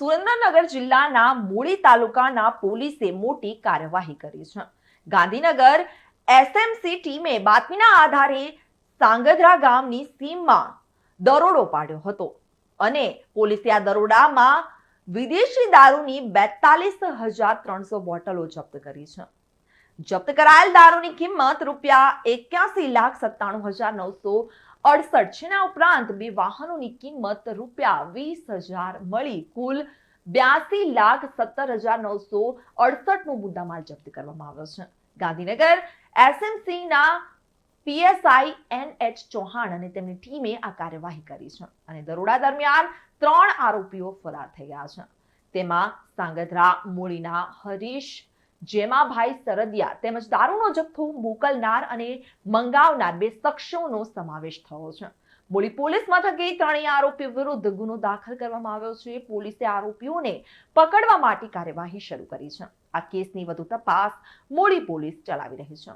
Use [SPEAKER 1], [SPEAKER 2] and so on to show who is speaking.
[SPEAKER 1] સુરેન્દ્રનગર જિલ્લાના મૂળી તાલુકાના પોલીસે મોટી કાર્યવાહી કરી છે. ગાંધીનગર એસએમસી ટીમે બાતમીના આધારે સાંગધ્રા ગામની સીમમાં દરોડો પાડ્યો હતો અને પોલીસે આ દરોડામાં વિદેશી દારૂની બેતાલીસ હજાર ત્રણસો બોટલો જપ્ત કરી છે. જપ્ત કરાયેલ દારૂની કિંમત રૂપિયા એક્યાસી લાખ સત્તાણું હજાર નવસો અડસઠ છે ઉપરાંત બે વાહનોની કિંમત રૂપિયા વીસ હજાર મળી. કુલ બ્યાસી લાખ સત્તર હજાર નવસો અડસઠનો મુદ્દામાલ જપ્ત કરવામાં આવ્યો છે. ગાંધીનગર એસએમસીના પીએસઆઈ એન એચ ચૌહાણ અને તેમની ટીમે આ કાર્યવાહી કરી છે અને દરોડા દરમિયાન ત્રણ આરોપીઓ ફરાર થઈ ગયા છે. તેમાં સાંગધ્રા, મૂળીના, હરીશ જેમાભાઈ સરદિયા તેમજ દારૂનો જથ્થો મોકલનાર અને મંગાવનાર બે શખ્સોનો સમાવેશ થયો છે. મૂળી પોલીસ મથકે ત્રણેય આરોપીઓ વિરુદ્ધ ગુનો દાખલ કરવામાં આવ્યો છે. પોલીસે આરોપીઓને પકડવા માટે કાર્યવાહી શરૂ કરી છે. આ કેસની વધુ તપાસ મોડી પોલીસ ચલાવી રહી છે.